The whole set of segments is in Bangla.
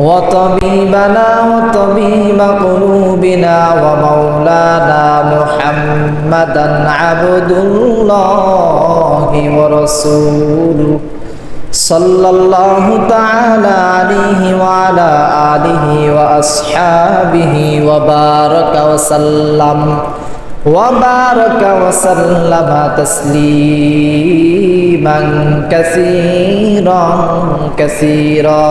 وطبيبنا وطبيب قلوبنا ومولانا محمدا عبد الله ورسوله. صلى الله تعالى عليه وعلى آله وأصحابه وبارك وسلم. وبارك وسلم تسليما كثيرا كثيرا.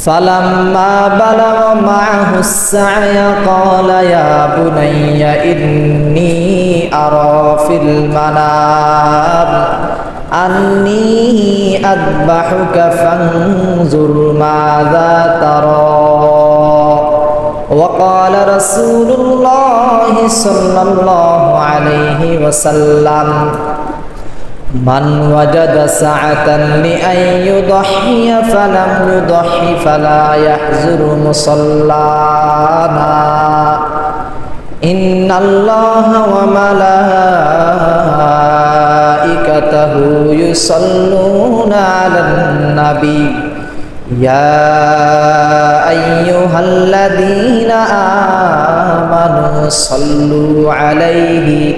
فلما بلغ معه السعي قال يا بني إني أرى في المنام أني أذبحك فانظر ماذا ترى وقال رسول الله صلى الله عليه وسلم من وجد سعة لأن يضحي فلم يضحي فلا يحزر مصلانا. إن الله وملائكته يصلون على النبي. يا أيها الذين آمنوا صلوا عليه.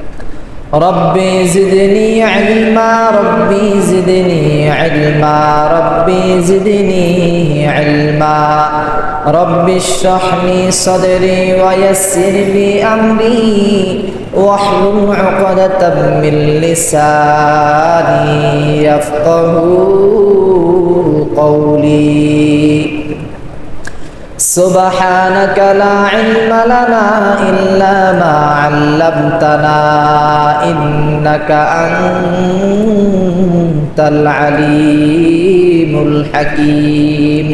ربي زدني علما ربي زدني علما ربي زدني علما. ربي اشرح لي صدري ويسر لي أمري واحلل عقدة من لساني يفقه قولي. سبحانك لا علم لنا إلا ما علمتنا إنك أنت العليم الحكيم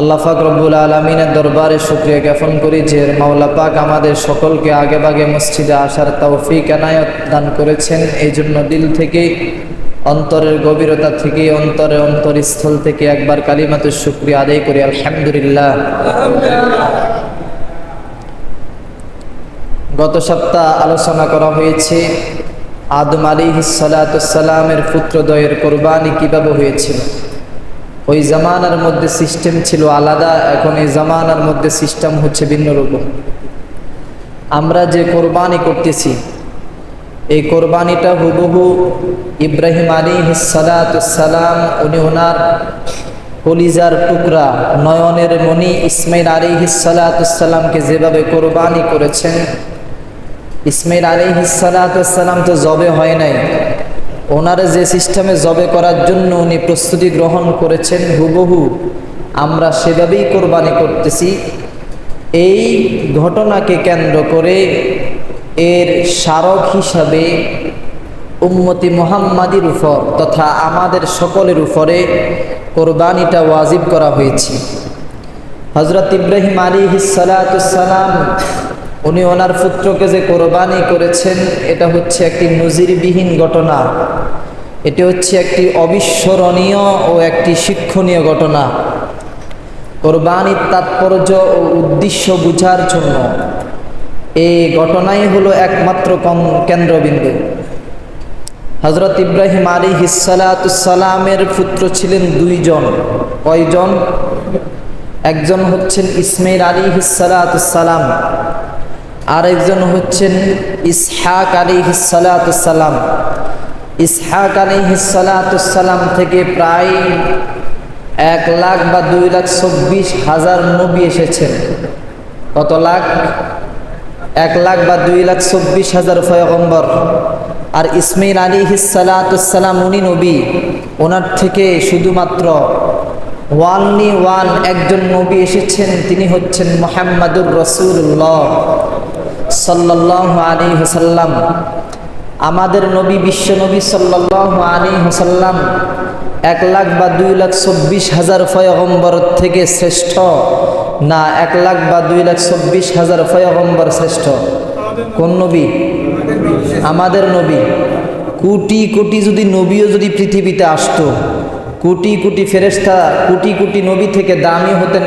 আল্লাহ পাক রব্বুল আলমিনের দরবারে শুক্রিয়া জ্ঞাপন করি যে মাওলা পাক আমাদের সকলকে আগে বাগে মসজিদে আসার তৌফিক এনায়ত দান করেছেন এই জন্য দিল থেকে অন্তরের গভীরতা থেকে অন্তরে অন্তরস্থল থেকে একবার কালিমাতে শুক্রিয়া আদায় করি, আলহামদুলিল্লাহ। গত সপ্তাহ আলোচনা করা হয়েছে, আদম আলী সালাতামের পুত্রদয়ের কোরবানি কীভাবে হয়েছিল? ওই জামানার মধ্যে সিস্টেম ছিল আলাদা, এখন এই জামানার মধ্যে সিস্টেম হচ্ছে ভিন্ন রকম। আমরা যে কোরবানি করতেছি এই কোরবানিটা হুবহু ইব্রাহিম আলী হিসালাতাম উনি ওনার কলিজার টুকরা, নয়নের মণি ইসমাইল আলী হিসালাতামকে যেভাবে কোরবানি করেছেন, ইসমাইল আলী হিসালাতাম তো জবে হয় নাই। ওনার যে সিস্টেমে জবে করার জন্য উনি প্রস্তুতি গ্রহণ করেছেন, হুবহু আমরা সেভাবেই কোরবানি করতেছি। এই ঘটনাকে কেন্দ্র করে এর স্মারক হিসাবে উম্মতি মোহাম্মাদির উপর তথা আমাদের সকলের উপরে কোরবানিটা ওয়াজিব করা হয়েছে। হজরত ইব্রাহিম আলী হিসালাতাম উনি ওনার পুত্রকে যে কোরবানি করেছেন, এটা হচ্ছে একটি নজিরবিহীন ঘটনা। এটি হচ্ছে একটি অবিস্মরণীয় ও একটি শিক্ষণীয় ঘটনা। কোরবানির তাৎপর্য ও উদ্দেশ্য বুঝার জন্য এই ঘটনাই হলো একমাত্র কেন্দ্রবিন্দু। হজরত ইব্রাহিম আলী হিসালাতামের পুত্র ছিলেন দুইজন। কয়জন? একজন হচ্ছেন ইসমাইল আলী হিসালাতাম আরেকজন হচ্ছেন ইসহাক আলী হিসালাতাম ইসহাক আলী হিসালাতাম থেকে প্রায় এক লাখ বা দুই লাখ চব্বিশ হাজার নবী এসেছেন। কত লাখ? এক লাখ বা দুই লাখ চব্বিশ হাজার ফয়গম্বর আর ইসমাইল আলী হিসালাতাম উনি নবী। ওনার থেকে শুধুমাত্র ওয়ানলি ওয়ান একজন নবী এসেছেন, তিনি হচ্ছেন মোহাম্মদুর রসুল্লাহ সাল্লাহ আলী হাসাল্লাম আমাদের নবী, বিশ্ব নবী সাল্লাহ আলী হাসাল্লাম এক লাখ বা দুই লাখ চব্বিশ হাজার ফয়গম্বর থেকে শ্রেষ্ঠ না এক লাখ বা দুই লাখ চব্বিশ হাজার ফয়গম্বর শ্রেষ্ঠ। কোন নবী? আমাদের নবী। কোটি কোটি যদি নবীও যদি পৃথিবীতে আসতো, কোটি কোটি ফেরেস্তা কোটি কোটি নবী থেকে দামি হতেন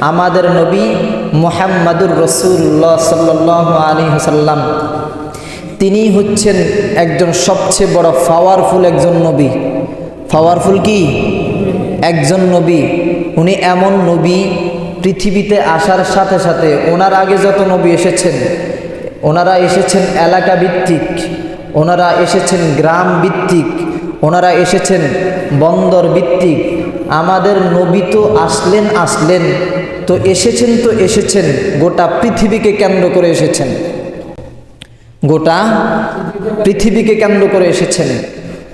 আমাদের নবী মোহাম্মদুর রসুল্লাহ সাল্লাহ আলী হাসাল্লাম তিনি হচ্ছেন একজন সবচেয়ে বড় পাওয়ারফুল একজন নবী। পাওয়ারফুল কি? একজন নবী। উনি এমন নবী পৃথিবীতে আসার সাথে সাথে ওনার আগে যত নবী এসেছেন, ওনারা এসেছেন এলাকা ভিত্তিক, ওনারা এসেছেন গ্রাম ভিত্তিক, ওনারা এসেছেন বন্দর ভিত্তিক। আমাদের নবী তো আসলেন আসলেন। তো এসেছেন তো এসেছেন। গোটা পৃথিবীকে কেন্দ্র করে এসেছেন। গোটা পৃথিবীকে কেন্দ্র করে এসেছেন।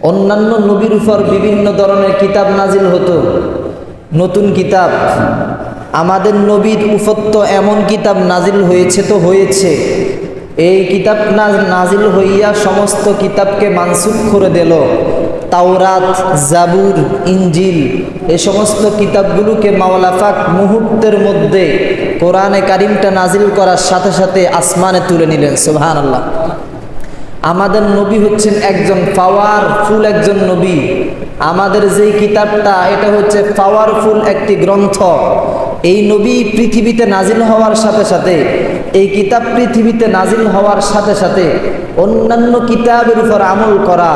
অন্যান্য নবীর উপর বিভিন্ন ধরনের কিতাব নাজিল হতো। নতুন কিতাব আমাদের নবীর উপর এমন কিতাব নাজিল হয়েছে তো হয়েছে। এই কিতাব না নাজিল হইয়া সমস্ত কিতাবকে মানসুখ করে দিল। তাওরাত, জাবুর ইঞ্জিল এ সমস্ত কিতাবগুলোকে মাওলাফাক মুহূর্তের মধ্যে কোরআনে কারিমটা নাজিল করার সাথে সাথে আসমানে তুলে নিলেন সুহান আল্লাহ আমাদের নবী হচ্ছেন একজন পাওয়ারফুল একজন নবী। আমাদের যেই কিতাবটা, এটা হচ্ছে পাওয়ারফুল একটি গ্রন্থ। এই নবী পৃথিবীতে নাজিল হওয়ার সাথে সাথে, এই কিতাব পৃথিবীতে নাজিল হওয়ার সাথে সাথে অন্যান্য কিতাবের উপর আমল করা,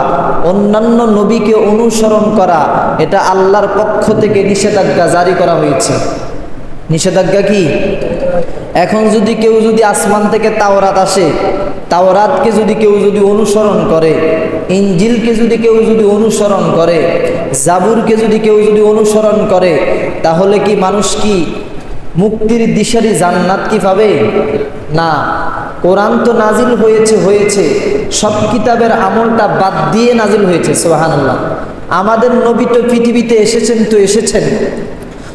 অন্যান্য নবীকে অনুসরণ করা, এটা আল্লাহর পক্ষ থেকে নিষেধাজ্ঞা জারি করা হয়েছে। নিষেধাজ্ঞা কি? এখন যদি কেউ যদি আসমান থেকে তাওরাত আসে, তাওরাতকে যদি কেউ যদি অনুসরণ করে, ইঞ্জিলকে যদি কেউ যদি অনুসরণ করে, জাবুরকে যদি কেউ যদি অনুসরণ করে, তাহলে কি মানুষ কি মুক্তির দিশারি জান্নাত কি পাবে? না। কোরআন তো নাজিল হয়েছে হয়েছে। সব কিতাবের আমলটা বাদ দিয়ে নাজিল হয়েছে সোহান আল্লাহ আমাদের নবী তো পৃথিবীতে এসেছেন তো এসেছেন।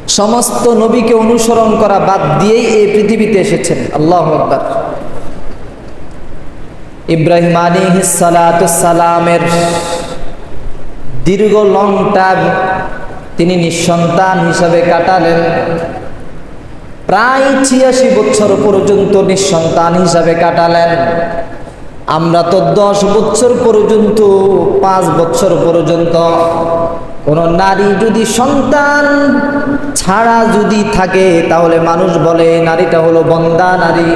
সমস্ত নবীকে অনুসরণ করা বাদ দিয়েই এই পৃথিবীতে এসেছেন। আল্লাহ আকবর। ইব্রাহিম আলী সালামের দীর্ঘ লং টাইম তিনি নিঃসন্তান হিসাবে কাটালেন। প্রায় ছিয়াশি বছর পর্যন্ত নিঃসন্তান হিসাবে কাটালেন। আমরা তো দশ বছর পর্যন্ত, পাঁচ বছর পর্যন্ত কোন নারী যদি সন্তান ছাড়া যদি থাকে, তাহলে মানুষ বলে, নারীটা হলো বন্দা নারী।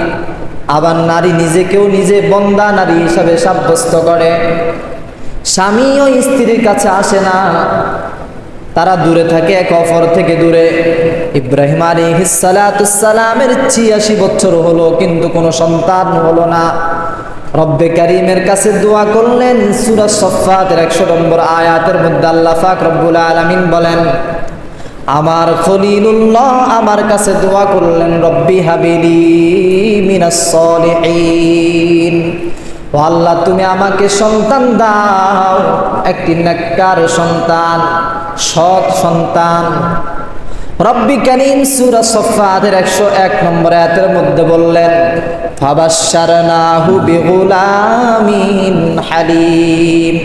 আবার নারী নিজেকেও নিজে বন্দা নারী হিসাবে সাব্যস্ত করে। স্বামীও স্ত্রীর কাছে আসে না। তারা দূরে থাকে, এক অফর থেকে দূরে। ইব্রাহিম আলী হিসালামের ছিয়াশি বছর হলো, কিন্তু কোনো সন্তান হলো না। রব্বে কারিমের কাছে দোয়া করলেন, সুরা সফাতের একশো নম্বর আয়াতের মধ্যে আল্লাহ ফাক রব্বুল আলমিন বলেন, আমার খলিলুল্লাহ আমার কাছে দোয়া করলেন, রব্বি হাবিলি মিনাস সলিহিন। ও আল্লাহ, তুমি আমাকে সন্তান দাও, একটি নেককার সন্তান, সৎ সন্তান। রব্বি কারিম সুরা সফাদের একশো এক নম্বর আয়াতের মধ্যে বললেন ফাবাশারনাহু বিগুলামিন হালিম।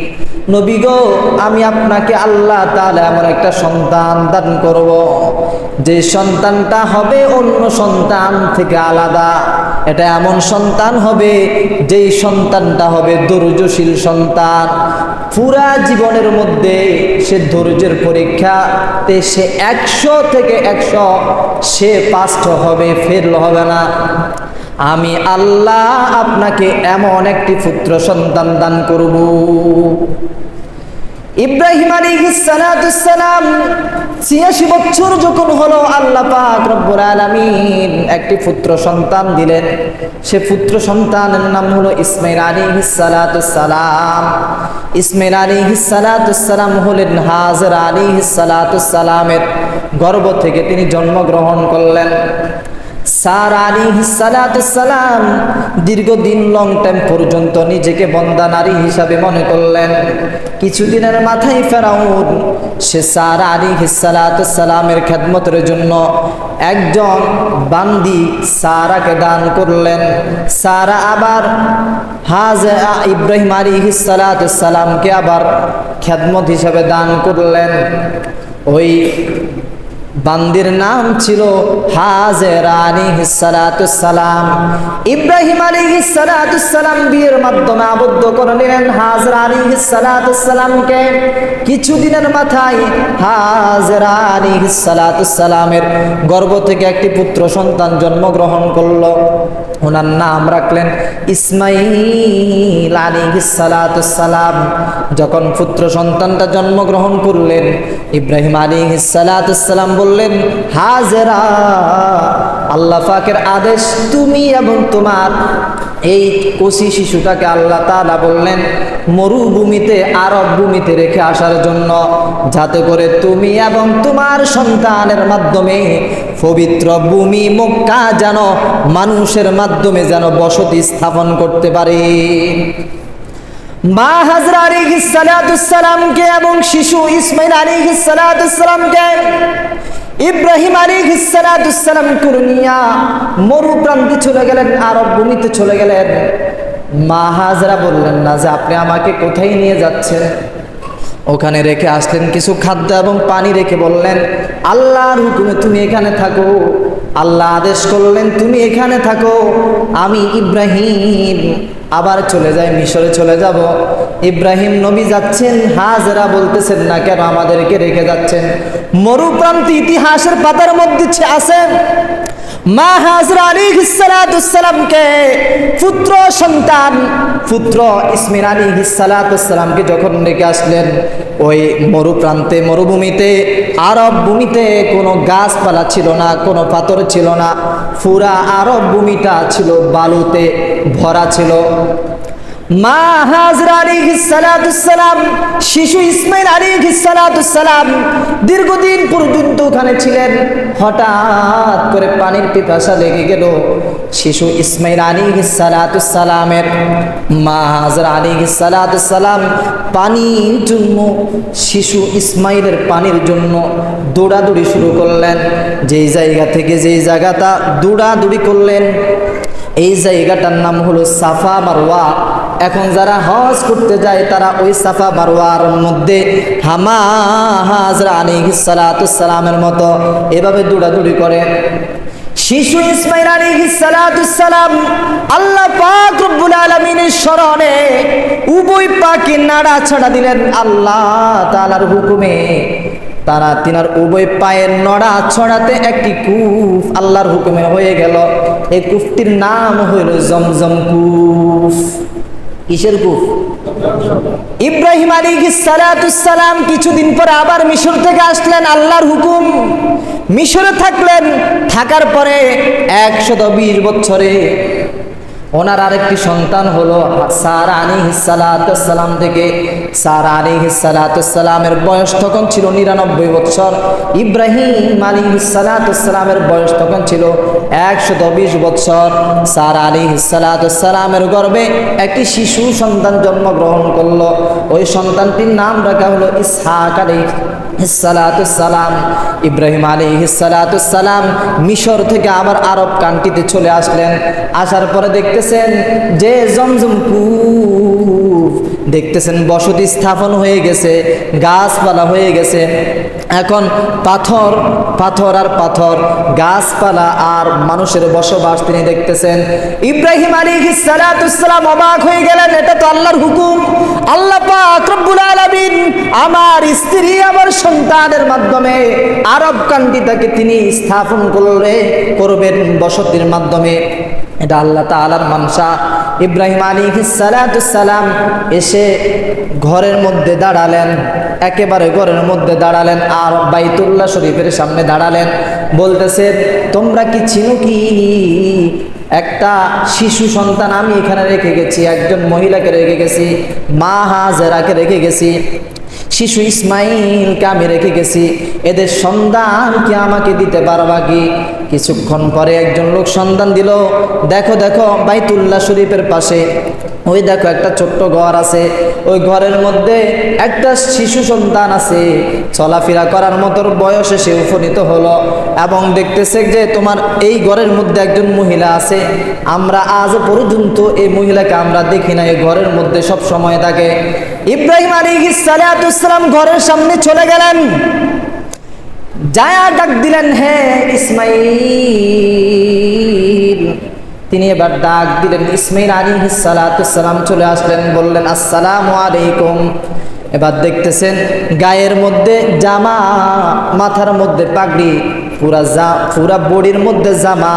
নবী গো, আমি আপনাকে আল্লাহ তাহলে এমন একটা সন্তান দান করব, যে সন্তানটা হবে অন্য সন্তান থেকে আলাদা। এটা এমন সন্তান হবে, যেই সন্তানটা হবে ধৈর্যশীল সন্তান। পুরা জীবনের মধ্যে সে ধৈর্যের পরীক্ষাতে সে একশো থেকে একশো সে পাস্ট হবে, ফেল হবে না। আমি আল্লাহ আপনাকে এমন একটি পুত্র সন্তান দান করব। ইব্রাহিম আলী সালাম ছিয়াশি বছর যখন হলো, আল্লাহ পাক রব্বুল আলামিন একটি পুত্র সন্তান দিলেন। সে পুত্র সন্তানের নাম হলো ইসমাইল আলী সালাম। ইসমাইল আলী সালাম হলেন হাজর আলী সালামের গর্ভ থেকে তিনি জন্মগ্রহণ করলেন। সার আলী সালাম দীর্ঘদিন লং টাইম পর্যন্ত নিজেকে বন্দা নারী হিসাবে মনে করলেন। কিছুদিনের মাথায় ফেরাউন, সে সার আলী সালামের খেদমতের জন্য একজন বান্দি সারাকে দান করলেন। সারা আবার হাজ ইব্রাহিম আলী সালামকে আবার খেদমত হিসাবে দান করলেন। ওই বান্দির নাম ছিল হাজের আলী সালাম। ইব্রাহিম আলী সালাম বিয়ের মাধ্যমে আবদ্ধ করে নিলেন হাজর আলী সালামকে। কিছুদিনের মাথায় হাজর আলী সালামের গর্ভ থেকে একটি পুত্র সন্তান জন্মগ্রহণ করল। ওনার নাম রাখলেন ইসমাইল আলী সালাম। যখন পুত্র সন্তানটা জন্মগ্রহণ করলেন ইব্রাহিম আলী সালাম বললেন, হাজেরা, আল্লাহ পাকের আদেশ, তুমি এবং তোমার এই কচি শিশুটাকে আল্লাহ তালা বললেন, মরুভূমিতে আরব ভূমিতে রেখে আসার জন্য, যাতে করে তুমি এবং তোমার সন্তানের মাধ্যমে পবিত্র ভূমি মক্কা যেন মানুষের মাধ্যমে যেন বসতি স্থাপন করতে পারে। মা হাজরা আলী সালামকে এবং শিশু ইসমাইল আলী সালামকে ইব্রাহিম আলী সালাম কুরনিয়া মরু প্রান্তে চলে গেলেন, আরব ভূমিতে চলে গেলেন। মা হাজরা বললেন, না যে আপনি আমাকে কোথায় নিয়ে যাচ্ছেন? ওখানে রেখে আসলেন, কিছু খাদ্য এবং পানি রেখে বললেন, আল্লাহর হুকুমে তুমি এখানে থাকো। আল্লাহ আদেশ করলেন, তুমি এখানে থাকো। আমি ইব্রাহিম আবার চলে যায় মিশরে চলে যাব। ইব্রাহিম নবী যাচ্ছেন, হাজরা বলতেছেন, না কেন আমাদেরকে রেখে যাচ্ছেন? মরুপ্রান্ত ইতিহাসের পাতার মধ্যে আছে। মা হাজরা আলী হিসালাতামকে পুত্র সন্তান, পুত্র ইসমিন আলী হিসালাতামকে যখন ডেকে আসলেন, ওই মরুপ্রান্তে, মরুভূমিতে, আরব ভূমিতে কোনো গাছপালা ছিল না, কোনো পাথর ছিল না ফুরা আরব ভূমিটা ছিল বালুতে ভরা ছিল। মা হাজরা আলী সালাম, শিশু ইসমাইল আলী সালাম দীর্ঘদিন পর্যন্ত ওখানে ছিলেন। হঠাৎ করে পানির পিপাসা লেগে গেল। শিশু ইসমাইল আলী সালামের মা হাজরা আলী সালাম পানির জন্য, শিশু ইসমাইলের পানির জন্য দৌড়াদৌড়ি শুরু করলেন। যেই জায়গা থেকে যেই জায়গাটা দৌড়াদৌড়ি করলেন, এই জায়গাটার নাম হলো সাফা মারওয়া। এখন যারা হজ করতে যায়, তারা ওই সাফা মারওয়ার মধ্যে হামা হাজরা আলী সালামের মতো এভাবে দৌড়াদৌড়ি করে। শিশু ইসমাইল আলী সালাম আল্লাহ পাক রব্বুল আলামিনের স্মরণে উভয় পাকে নাড়া ছাড়া দিলেন। আল্লাহ তাআলার হুকুমে তারা তিনার উভয় পায়ের নড়া ছড়াতে একটি কুফ আল্লাহর হুকুমে হয়ে গেল। এই কুফটির নাম হইল জমজম কুফ। কিসের কূপ ইব্রাহিম আলী সালাম কিছুদিন পর আবার মিশর থেকে আসলেন, আল্লাহর হুকুম। মিশরে থাকলেন, থাকার পরে একশত বিশ বছরে ওনার আরেকটি সন্তান হলো সার আলী হিসালাতাম থেকে। সার আলী হিসালাতামের বয়স তখন ছিল নিরানব্বই বছর। ইব্রাহিম আলী হিসালাতামের বয়স তখন ছিল একশত বিশ বছর সারা আলী হিসালাতামের গর্ভে একটি শিশু সন্তান জন্মগ্রহণ করল। ওই সন্তানটির নাম রাখা হলো ইসহাক আলী হিসালাতুসালাম ইব্রাহিম আলী হিসালাতুসালাম মিশর থেকে আবার আরব কান্ট্রিতে চলে আসলেন। আসার পরে দেখতেছেন যে জমজম কূপ দেখতেছেন, বসতি স্থাপন হয়ে গেছে, গাছপালা হয়ে গেছে। এখন পাথর পাথর আর পাথর, গাছপালা আর মানুষের বসবাস তিনি দেখতেছেন। ইব্রাহিম আলী সালাম অবাক হয়ে গেলেন, এটা তো আল্লাহর হুকুম। আল্লাহ পাক রব্বুল আলামিন আমার স্ত্রী, আমার সন্তানের মাধ্যমে আরব কান্ট্রিটাকে তিনি স্থাপন করলে করবেন বসতির মাধ্যমে। এটা আল্লাহ তাআলার মানসা। ইব্রাহিম আলী সালাম এসে ঘরের মধ্যে দাঁড়ালেন, একেবারে ঘরের মধ্যে দাঁড়ালেন আর বাইতুল্লাহ শরীফের সামনে দাঁড়ালেন। বলতেছে, তোমরা কি চিনো কি? একটা শিশু সন্তান আমি এখানে রেখে গেছি, একজন মহিলাকে রেখে গেছি, মা হাজেরাকে রেখে গেছি, শিশু ইসমাইলকে আমি রেখে গেছি। এদের সন্ধান কি আমাকে দিতে পারবা কি? কিছুক্ষণ পরে একজন লোক সন্ধান দিল, দেখো দেখো, বাইতুল্লাহ শরীফের পাশে। ওই দেখো একটা ছোট্ট ঘর আছে। ওই ঘরের মধ্যে একটা শিশু সন্তান আছে। চলাফেরা করার মতো বয়সে সে উপনীত হলো এবং দেখতেছে যে তোমার এই ঘরের মধ্যে একজন মহিলা আছে। আমরা আজ পর্যন্ত এই মহিলাকে আমরা দেখি না এই ঘরের মধ্যে সব সময় থাকে। ইব্রাহিম আলী সালাম ঘরের সামনে চলে গেলেন। যায়া ডাক দিলেন, হে ইসমাইল। তিনি এবার ডাক দিলেন, ইসমাইল আলী সালাম চলে আসলেন। বললেন, আসসালাম আলাইকুম। এবার দেখতেছেন, গায়ের মধ্যে জামা, মাথার মধ্যে পাগড়ি, পুরা জা, পুরা বডির মধ্যে জামা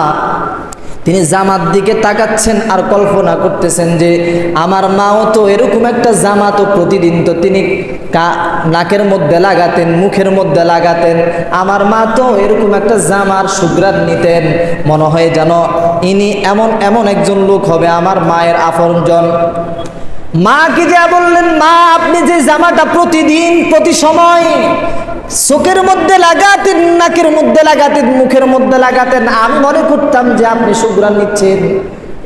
তিনি জামাত দিকে তাকাচ্ছেন আর কল্পনা করতেছেন যে আমার মাও তো এরকম একটা জামা তো প্রতিদিন তো তিনি কা নাকের মধ্যে লাগাতেন, মুখের মধ্যে লাগাতেন। আমার মা তো এরকম একটা জামার সুগ্রাত নিতেন। মনে হয় যেন ইনি এমন এমন একজন লোক হবে আমার মায়ের আপনজন। মা কি যা বললেন, মা, আপনি যে জামাটা প্রতিদিন, প্রতি সময় চোখের মধ্যে লাগাতেন, নাকের মধ্যে লাগাতেন, মুখের মধ্যে লাগাতেন, আমি মনে করতাম যে আপনি সুগ্রান নিচ্ছেন।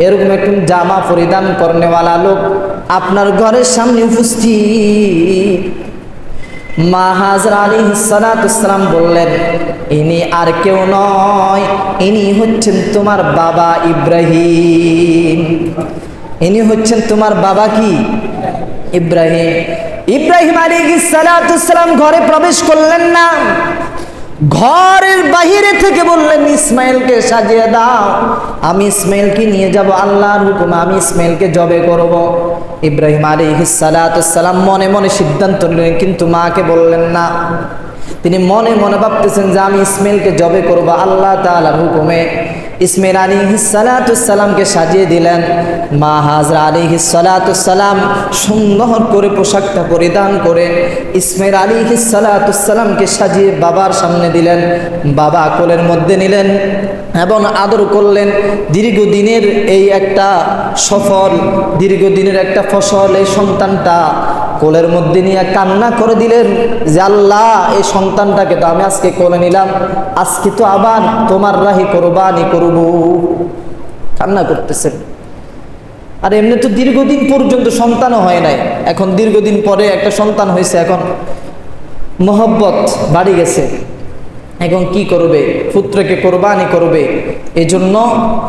এরকম একজন জামা পরিধান করনেওয়ালা লোক আপনার ঘরের সামনে উপস্থিত। মা হাজরা আলী সালাম বললেন, ইনি আর কেউ নয়, ইনি হচ্ছেন তোমার বাবা ইব্রাহিম। ইনি হচ্ছেন তোমার বাবা কি? ইব্রাহিম। ইব্রাহিম আলী সালাম ঘরে প্রবেশ করলেন না। ঘরের বাহিরে থেকে বললেন, ইসমাইলকে সাজিয়ে দাও। আমি ইসমাইলকে নিয়ে যাব, আল্লাহর হুকুম আমি ইসমাইলকে জবে করব। ইব্রাহিম আলী সালাম মনে মনে সিদ্ধান্ত নিলেন, কিন্তু মাকে বললেন না। তিনি মনে মনে ভাবতেছেন যে, আমি ইসমাইলকে জবে করব আল্লাহ তালার হুকুমে। ইসমের আলী হিসালাতুসাল্লামকে সাজিয়ে দিলেন। মা হাজরা আলী হিসালাতুসাল্লাম সুন্দর করে পোশাকটা পরিধান করে ইসমের আলী হিসালাতুসাল্লামকে সাজিয়ে বাবার সামনে দিলেন। বাবা কোলের মধ্যে নিলেন এবং আদর করলেন। দীর্ঘদিনের এই একটা সফল, দীর্ঘদিনের একটা ফসল এই সন্তানটা কোলের মধ্যে নিয়ে কান্না করে দিলেন যে, আল্লাহ, এই সন্তানটাকে তো আমি আজকে কোলে নিলাম। আজকে তো আবার তোমার রাহি কোরবানি করব। কান্না করতেছেন। আর এমনি তো দীর্ঘদিন পর্যন্ত সন্তানও হয় নাই। এখন দীর্ঘদিন পরে একটা সন্তান হয়েছে, এখন মোহব্বত বাড়ি গেছে। এখন কি করবে? পুত্রকে কোরবানি করবে। এই জন্য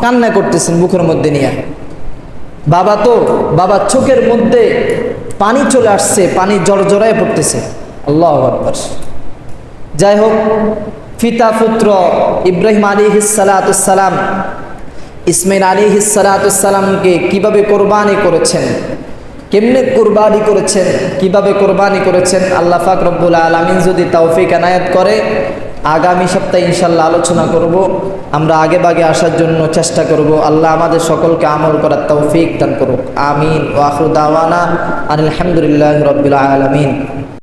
কান্না করতেছেন বুকের মধ্যে নিয়ে। বাবা তো বাবা চোখের মধ্যে পানি চলে আসছে, পানি জড়জড়ায় পড়তেছে। আল্লাহ আকবর। যাই হোক, পিতা, পুত্র, ইব্রাহিম আলী হিসালাতাম ইসমাইল আলী হিসালাতামকে কীভাবে কোরবানি করেছেন, কেমনে কোরবানি করেছেন, কীভাবে কোরবানি করেছেন, আল্লাহ ফাক রব্বুল আলমিন যদি তৌফিক এনায়ত করে আগামী সপ্তাহে ইনশাল্লাহ আলোচনা করব। আমরা আগে বাগে আসার জন্য চেষ্টা করব। আল্লাহ আমাদের সকলকে আমল করার তৌফিক দান করুক। আমিন। ওয়াখরু দাওয়ানা আনিল আলহামদুলিল্লাহ রবিল আলমিন।